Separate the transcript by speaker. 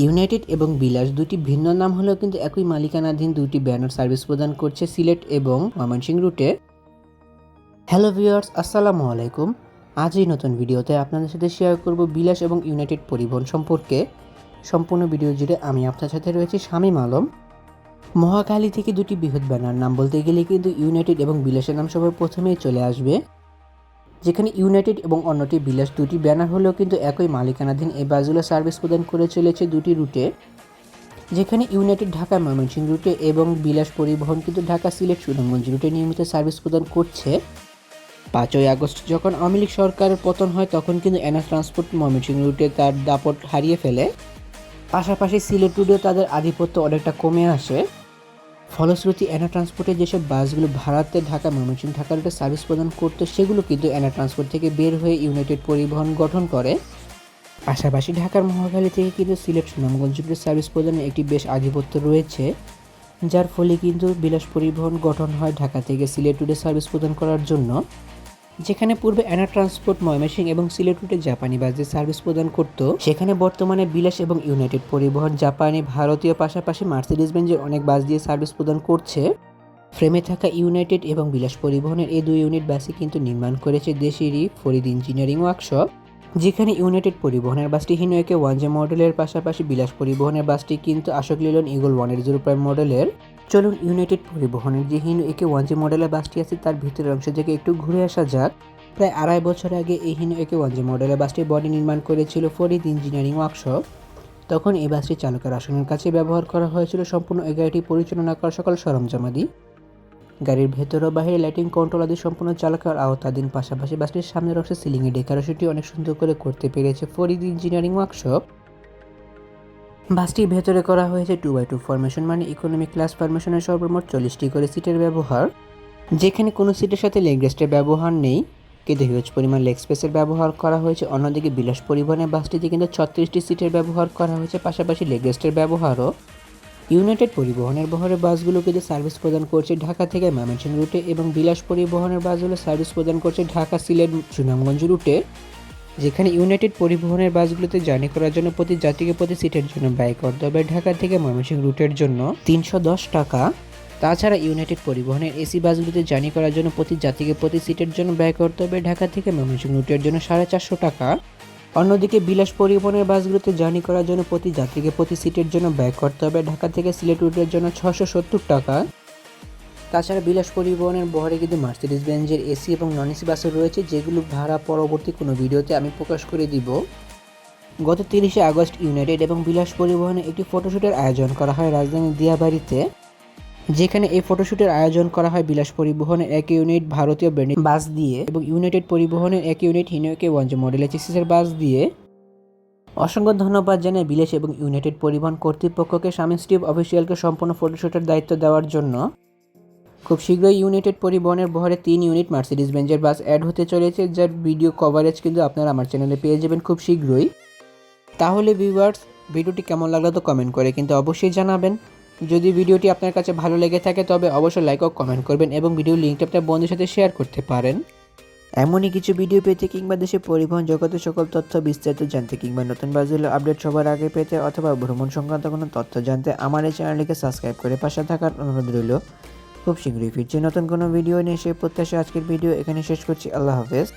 Speaker 1: United এবং বিলাস দুটি ভিন্ন নাম হলেও কিন্তু একই মালিকানাধীন দুটি ব্যানার সার্ভিস প্রদান করছে সিলেট এবং ময়মনসিংহ রুটে। হ্যালো ভিউয়ার্স, আসসালামু আলাইকুম। আজ এই নতুন ভিডিওতে আপনাদের সাথে শেয়ার করব বিলাস এবং ইউনাইটেড পরিবহন সম্পর্কে। সম্পূর্ণ ভিডিও জুড়ে আমি আপনার সাথে রয়েছি শামীম আলম। মহাকালী থেকে দুটি বৃহৎ ব্যানার নাম বলতে গেলে কিন্তু ইউনাইটেড এবং বিলাসের নাম সবার প্রথমেই চলে আসবে। যেখানে ইউনাইটেড এবং অন্যটি বিলাস দুটি ব্যানার হলেও কিন্তু একই মালিকানাধীন এই বাসগুলো সার্ভিস প্রদান করে চলেছে দুটি রুটে, যেখানে ইউনাইটেড ঢাকা ময়মনসিংহ রুটে এবং বিলাস পরিবহন কিন্তু ঢাকা সিলেট সুনামগঞ্জ রুটে নিয়মিত সার্ভিস প্রদান করছে। পাঁচই আগস্ট যখন আওয়ামী লীগ সরকারের পতন হয়, তখন কিন্তু এনা ট্রান্সপোর্ট ময়মনসিংহ রুটে তার দাপট হারিয়ে ফেলে। পাশাপাশি সিলেট রুটেও তাদের আধিপত্য অনেকটা কমে আসে। ফলশ্রুতি অ্যানা ট্রান্সপোর্টের যেসব বাসগুলো ভাড়াতে ঢাকা, ময়মনসিংহ ঢাকার একটা সার্ভিস প্রদান করতো, সেগুলো কিন্তু অ্যানা ট্রান্সপোর্ট থেকে বের হয়ে ইউনাইটেড পরিবহন গঠন করে। পাশাপাশি ঢাকার মহাখালী থেকে কিন্তু সিলেট, সুনামগঞ্জ সার্ভিস প্রদানের একটি বেশ আধিপত্য রয়েছে, যার ফলে কিন্তু বিলাস পরিবহন গঠন হয় ঢাকা থেকে সিলেট রুটে সার্ভিস প্রদান করার জন্য। যেখানে পূর্বে অ্যানা ট্রান্সপোর্ট ময়মেসিং এবং সিলেট রুটে জাপানি বাসের সার্ভিস প্রদান করত। সেখানে বর্তমানে বিলাস এবং ইউনাইটেড পরিবহন, জাপানি, ভারতীয় পাশাপাশি মার্সিডিজ বেঞ্জের অনেক বাস দিয়ে সার্ভিস প্রদান করছে। ফ্রেমে থাকা ইউনাইটেড এবং বিলাস পরিবহনের এই দুই ইউনিট বাসই কিন্তু নির্মাণ করেছে দেশেরই ফরিদ ইঞ্জিনিয়ারিং ওয়ার্কশপ। যেখানে ইউনাইটেড পরিবহনের বাসটি হিনোয়েকে ওয়ান জে মডেলের পাশাপাশি বিলাস পরিবহনের বাসটি কিন্তু আশোক লিলন, ইগল ওয়ানের জিরো প্রাইম মডেলের। চলুন ইউনাইটেড পরিবহনের যে হিনো একে ওয়ান জি মডেলের বাসটি আছে, তার ভিতরের অংশ থেকে একটু ঘুরে আসা যাক। প্রায় আড়াই বছর আগে এই হিনো একে ওয়ান জি মডেলের বাসটির বডি নির্মাণ করেছিল ফরিদ ইঞ্জিনিয়ারিং ওয়ার্কশপ। তখন এই বাসটি চালকের আসনের কাছে ব্যবহার করা হয়েছিল, সম্পূর্ণ এই গাড়িটি পরিচালনা করা সকল সরঞ্জামাদি। গাড়ির ভেতর ও বাইরে লাইটিং কন্ট্রোল আদি সম্পূর্ণ চালকের আওতাধীন, পাশাপাশি বাসটির সামনের অংশে সিলিংয়ে ডেকোরেশনটি অনেক সুন্দর করে করতে পেরেছে ফরিদ ইঞ্জিনিয়ারিং ওয়ার্কশপ বাসটির ভেতরে করা হয়েছে টু বাই টু ফরমেশন মানে ইকোনমিক ক্লাস ফরমেশনের সর্বমোট চল্লিশটি করে সিটের ব্যবহার। যেখানে কোনো সিটের সাথে লেগ রেস্টের ব্যবহার নেই। কিন্তু হিউজ পরিমাণ লেগ স্পেসের ব্যবহার করা হয়েছে। অন্যদিকে বিলাস পরিবহনের বাসটিতে কিন্তু ছত্রিশটি সিটের ব্যবহার করা হয়েছে। পাশাপাশি লেগ রেস্টের ব্যবহারও ইউনাইটেড পরিবহনের বহরের বাসগুলো কিন্তু সার্ভিস প্রদান করছে ঢাকা থেকে ময়মনসিংহ রুটে এবং বিলাস পরিবহনের বাসগুলো সার্ভিস প্রদান করছে ঢাকা, সিলেট, সুনামগঞ্জ রুটে, যেখানে ইউনাইটেড পরিবহনের বাসগুলোতে জার্নি করার জন্য প্রতি যাত্রীকে প্রতি সিটের জন্য ব্যয় করতে হবে ঢাকা থেকে ময়মনসিংহ রুটের জন্য তিনশো দশ টাকা। তাছাড়া ইউনাইটেড পরিবহনের এসি বাসগুলোতে জার্নি করার জন্য প্রতি যাত্রীকে প্রতি সিটের জন্য ব্যয় করতে হবে ঢাকা থেকে ময়মনসিংহ রুটের জন্য সাড়ে চারশো টাকা। অন্যদিকে বিলাস পরিবহনের বাসগুলোতে জার্নি করার জন্য প্রতি যাত্রীকে প্রতি সিটের জন্য ব্যয় করতে হবে। ঢাকা থেকে সিলেট রুটের জন্য ছশো সত্তর টাকা। তাছাড়া বিলাস পরিবহনের বহরে কিন্তু মার্সিডিস বেঞ্জের এসি এবং নন এসি বাসও রয়েছে, যেগুলো ভাড়া পরবর্তী কোনো ভিডিওতে আমি প্রকাশ করে দিব। গত তিরিশে আগস্ট ইউনাইটেড এবং বিলাস পরিবহনে একটি ফটোশ্যুটের আয়োজন করা হয় রাজধানীর দিয়াবাড়িতে। যেখানে এই ফটোশ্যুটের আয়োজন করা হয় বিলাস পরিবহনের এক ইউনিট ভারতীয় ব্র্যান্ডিং বাস দিয়ে এবং ইউনাইটেড পরিবহনের এক ইউনিট হিনোকে ওয়ানজে মডেল এর বাস দিয়ে। অসংখ্য ধন্যবাদ জানাই বিলাস এবং ইউনাইটেড পরিবহন কর্তৃপক্ষকে স্বামী স্টিভ অফিসিয়ালকে সম্পূর্ণ ফটোশ্যুটের দায়িত্ব দেওয়ার জন্য। খুব শীঘ্রই ইউনাইটেড পরিবহনের বহরে তিন ইউনিট মার্সিডিজ বেঞ্জের বাস অ্যাড হতে চলেছে, যার ভিডিও কভারেজ কিন্তু আপনারা আমার চ্যানেলে পেয়ে যাবেন খুব শীঘ্রই। তাহলে ভিউয়ার্স ভিডিওটি কেমন লাগল তো কমেন্ট করে কিন্তু অবশ্যই জানাবেন। যদি ভিডিওটি আপনার কাছে ভালো লেগে থাকে, তবে অবশ্যই লাইক ও কমেন্ট করবেন এবং ভিডিও লিঙ্কটা আপনার বন্ধুদের সাথে শেয়ার করতে পারেন। এমনই কিছু ভিডিও পেতে কিংবা দেশে পরিবহন জগতের সকল তথ্য বিস্তারিত জানতে কিংবা নতুন বাসগুলো আপডেট সবার আগে পেতে অথবা ভ্রমণ সংক্রান্ত কোনো তথ্য জানতে আমার এই চ্যানেলটিকে সাবস্ক্রাইব করে পাশে থাকার অনুরোধ রইল। খুব শীঘ্রই ফিরছি নতুন কোনো ভিডিও নিয়ে সে প্রত্যাশা আজকের ভিডিও এখানে শেষ করছি। আল্লাহ হাফেজ।